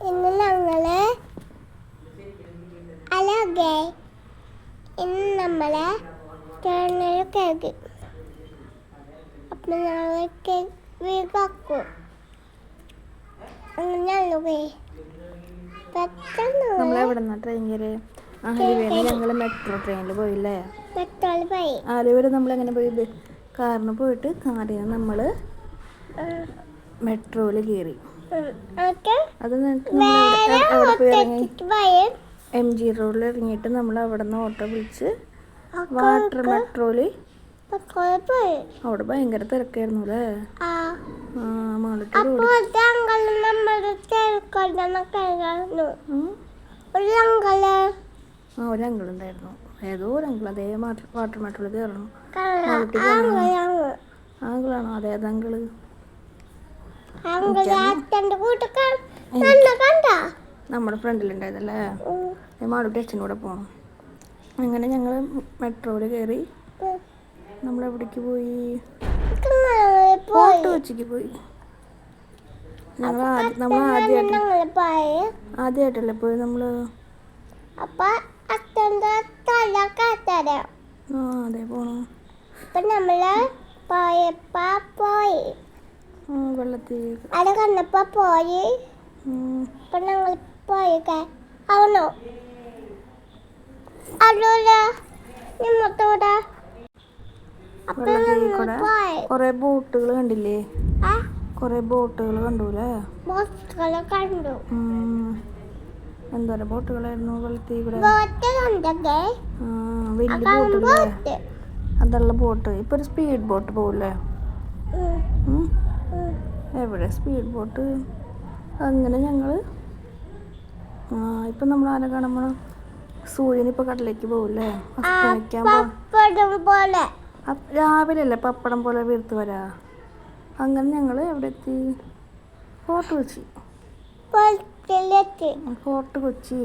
ഇന്ന് ഞങ്ങൾ ഗേ. ഇന്ന് നമ്മൾ തേങ്ങ കേക്ക് അപ്പൊ ഞങ്ങൾ കേക്ക് വീക്കാക്കും അങ്ങനെയല്ലേ പെട്ടെന്ന് നമ്മളെവിടെ നിന്നാ ട്രെയിൻ കയറി ആലുവയിൽ ഞങ്ങൾ മെട്രോ ട്രെയിനിൽ പോയില്ലേ? പെട്രോൾ പോയി. ആലുവരെ നമ്മൾ എങ്ങനെ പോയി? കാറിന് പോയിട്ട് കാറിൽ നമ്മൾ മെട്രോയിൽ കയറി. അത് പോയി ഇറങ്ങി എം ജി റോഡിൽ ഇറങ്ങിയിട്ട് നമ്മൾ അവിടെ നിന്ന് ഓട്ടോ വിളിച്ച് വാട്ടർ മെട്രോയിൽ അവിടെ ഭയങ്കര തിരക്കായിരുന്നു അല്ലേ? ആ. ഒരു ഏതോ ഒരു അങ്കിൾ അതേ വാട്ടർ മെട്രോയിൽ കയറണം. ആങ്കിളാണോ ആ അങ്കിളാണോ അങ്കിൾ അങ്കൾ അച്ഛന്റെ കൂട്ടൊക്കെ നല്ല കണ്ട നമ്മുടെ ഫ്രണ്ടിലുണ്ടായതല്ലേ മാളുട്ടി അച്ഛനും കൂടെ പോകണം അങ്ങനെ ഞങ്ങൾ മെട്രോയിൽ കയറി നമ്മളെവിടേക്ക് പോയി? ഫോർട്ട് കൊച്ചിക്ക് പോയി. ഞങ്ങൾ ആദ്യം നമ്മൾ ആദ്യമായിട്ട് ആദ്യമായിട്ടല്ലേ പോയി. നമ്മൾ ആ അതെ പോണോ. നമ്മൾ പോയപ്പോ പോയി. വെള്ളത്തിൽ അവിടെ കണ്ടപ്പോ പോയി. ഞങ്ങൾ പോയിക്കെ. കുറേ ബോട്ടുകൾ കണ്ടില്ലേ? കൊറേ ബോട്ടുകൾ കണ്ടൂലേ? കണ്ടു. എന്തോരം ബോട്ടുകളായിരുന്നു വെള്ളത്തിൽ കൂടെ വലിയ അതുള്ള ബോട്ട്. ഇപ്പൊ ഒരു സ്പീഡ് ബോട്ട് പോകൂലേ. എവിടെ സ്പീഡ് ബോട്ട് അങ്ങനെ ഞങ്ങൾ ഇപ്പം നമ്മൾ ആരെ കാണുമ്പോൾ സൂര്യൻ ഇപ്പോൾ കടലേക്ക് പോകില്ലേ പോലെ. രാവിലെ അല്ലേ പപ്പടം പോലെ വീർത്ത് വരാ? അങ്ങനെ ഞങ്ങൾ എവിടെ എത്തി? Fort Kochi. Fort Kochi.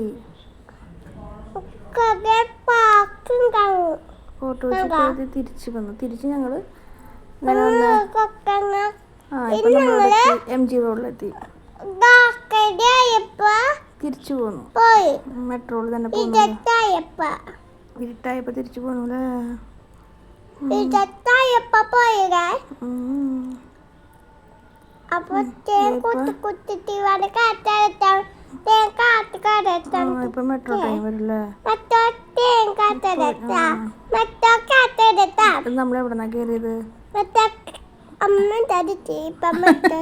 Fort Kochi തിരിച്ചു വന്നു. തിരിച്ച് ഞങ്ങൾ ആ ഇപ്പം നമ്മളവിടെ എത്തി എം ജി റോഡിലെത്തി. തിരിച്ചു പോന്നു. മെട്രോയിൽ തന്നെ ഇരുട്ടായപ്പോ. തിരിച്ചു പോന്നു അല്ലേ? ഇപ്പം മെട്രോ ട്രെയിൻ വരില്ലേ? നമ്മൾ എവിടെ നിന്നാ കയറിയത് മറ്റേ അമ്മ തടിച്ച് ഇപ്പം മറ്റേ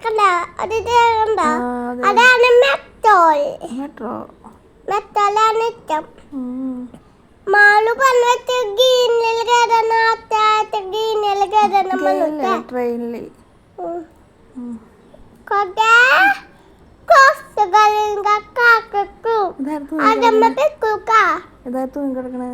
കണ്ട? അത് കണ്ടോ? ആ, അതെ. അതാണ് മെത്തോൾ മെട്രോ. ഇഷ്ടം. മാളു പറഞ്ഞിട്ട് കയറണം അത്താഴത്ത് കയറണം ട്രെയിനിൽ കാക്കും അതമ്മ തൂങ്ങി കിടക്കണേ?